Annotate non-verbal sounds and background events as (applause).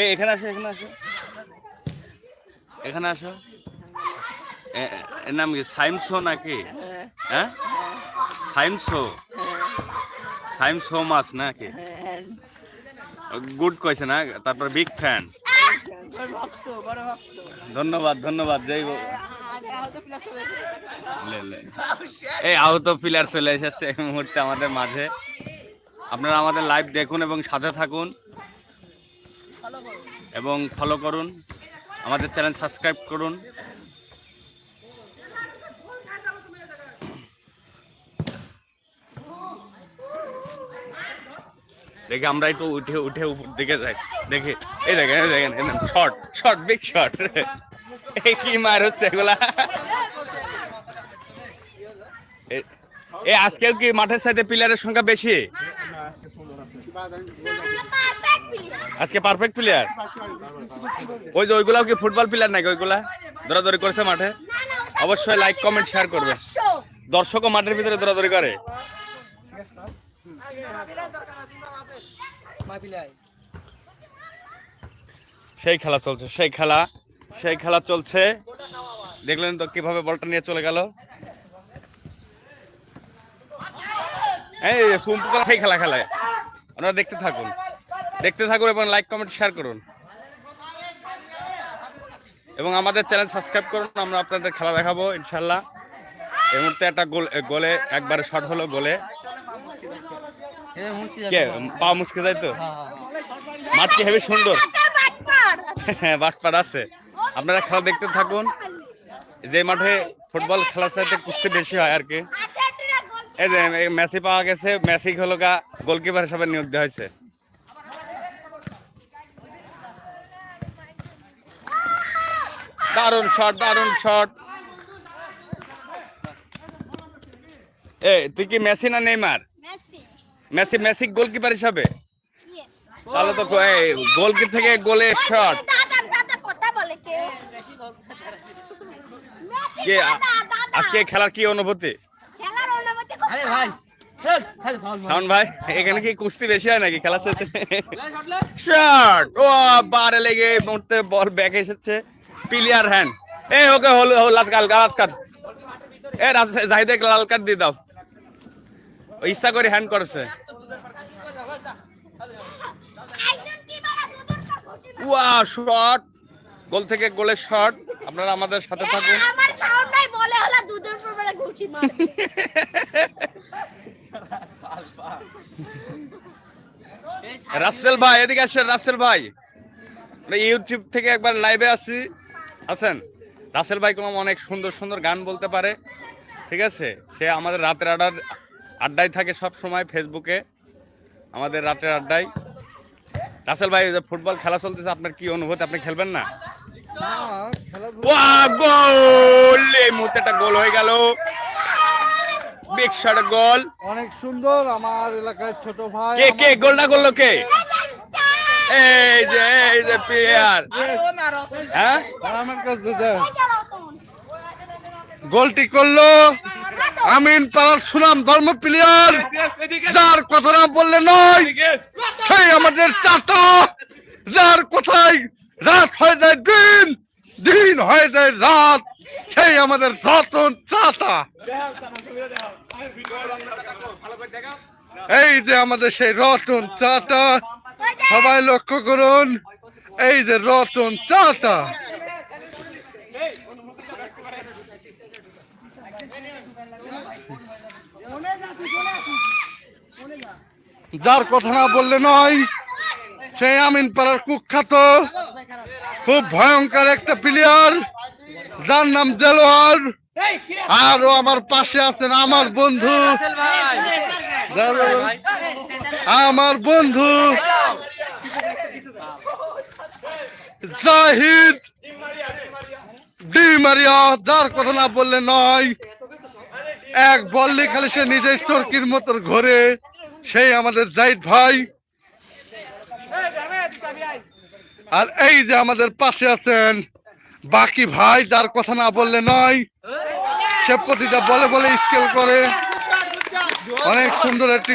এ এখানে আসো এখানে আসো। এখানে আসো। এর নাম কি? সাইমসো নাকি? হ্যাঁ। সাইমসো? সাইমসো মাস নাকি? গুড কয়েছে না? তারপর বিগ ফ্যান। ধন্যবাদ ধন্যবাদ লে। এই আহত প্লেয়ার চলে এসেছে এই মুহূর্তে আমাদের মাঝে। আপনারা আমাদের লাইভ দেখুন এবং সাথে থাকুন। এবং ফলো করুন। আমাদের চ্যানেল সাবস্ক্রাইব করুন। দেখে আমরা একটু উঠে উঠে উপর দিকে যাই। দেখি, এই দেখেন এই দেখেন শর্ট শর্ট বিগ শর্ট এই কি মার হচ্ছে এগুলা? এ- আজকেও কি মাঠের সাথে প্লেয়ারের সংখ্যা বেশি? আজকে পারফেক্ট প্লেয়ার ওই যে ওইগুলাও কি ফুটবল প্লেয়ার নাকি ওইগুলা? দৌড়াদৌড়ি করেছে মাঠে? অবশ্যই লাইক কমেন্ট শেয়ার করবে। দর্শকও মাঠের ভিতরে দৌড়াদৌড়ি করে। সেই খেলা চলছে, সেই খেলা সেই খেলা চলছে। দেখলেন তো কীভাবে বলটা নিয়ে চলে গেল। এই সুম্পু সেই খেলা খেলায় আপনারা দেখতে থাকুন। দেখতে থাকুন এবং লাইক কমেন্ট শেয়ার করুন। এবং আমাদের চ্যানেল সাবস্ক্রাইব করুন, আমরা আপনাদের খেলা দেখাবো ইনশাল্লাহ এই মুহূর্তে একটা গোল গোলে, একবারে শট হলো গোলে। কে? পা মুসকে যায় তো? মাঠ কি হেবি সুন্দর। হ্যাঁ বাটপাট আছে। আপনারা খেলা দেখতে থাকুন। যে মাঠে ফুটবল খেলার সাথে কুস্তি বেশি হয় আর কি। এই যে মেসি পাওয়া গেছে। মেসি হলো গা গোলকিপার হিসাবে নিয়োগ দেওয়া হয়েছে। দারুণ শট দারুণ শট। এ তুই কি মেসি না নেইমার? মেসি। মেসি গোলকিপার হিসাবে? তাহলে তো গোলকি থেকে গোলে শট। কে? আজকে খেলার কি অনুভূতি? আরে ভাই শাওন ভাই এখানে কি কুস্তি বেশি হয় নাকি খেলার সাথে? শট ও বারে লেগে মুহূর্তে বল ব্যাক এসেছে। প্লেয়ার হ্যান্ড এ ওকে হল লাল কাল লাল কাট এ রাজ- জাহিদে লাল কাট দিয়ে দাও। ও ইচ্ছা করে হ্যান্ড করেছে। ওয়া শট গোল থেকে গোলের শট আপনারা আমাদের সাথে থাকুন। আমার সাউন্ড নাই বলে হলো দুধের উপর বেলা ঘুচি মারবে। (laughs) রাসেল ভাই এদিকে আসেন রাসেল ভাই। আমরা ইউটিউব থেকে একবার লাইভে আসি আছেন? রাসেল ভাই কোনো অনেক সুন্দর সুন্দর গান বলতে পারে। ঠিক আছে? সে আমাদের রাতের আড্ডার আড্ডায় থাকে সব সময় ফেসবুকে আমাদের রাতের আড্ডায়। রাসেল ভাই যে ফুটবল খেলা চলতেছে আপনার কি অনুভূতি? আপনি খেলবেন না? গোল! এই মুহূর্তে একটা গোল হয়ে গেল। বিগ শট গোল অনেক সুন্দর আমার এলাকায় ছোট ভাই। কে কে গোলটা করল কে? এই যে এই যে প্লেয়ার হ্যাঁ। গোলটি করল আমিন পাড়ার সুনাম ধর্ম প্লেয়ার যার কথা না বললে নয় সেই আমাদের চাচা। যার কোথায় রাত হয়ে যায় দিন দিন হয়ে যায় রাত। সেই আমাদের রতন চাচা। এই যে আমাদের সেই রতন চাচা, সবাই লক্ষ্য করুন, এই যে রতন চাচা। যার কথা না বললে নয়, সেই আমিন পাড়ার কুখ্যাত, খুব ভয়ঙ্কর একটা প্লেয়ার যার নাম দেলোয়ার। আরও আমার পাশে আছেন আমার বন্ধু। আমার বন্ধু। জাহিদ। ডি মারিয়া যার কথা না বললে নয়। এক বললে খালি সে নিজের চরকির মতো ঘরে। সেই আমাদের জাহিদ ভাই। আর এই যে আমাদের পাশে আছেন বাকি ভাই যার কথা না বললে নয়, সে প্রতিটা বলে বলে স্কেল করে। অনেক সুন্দর একটি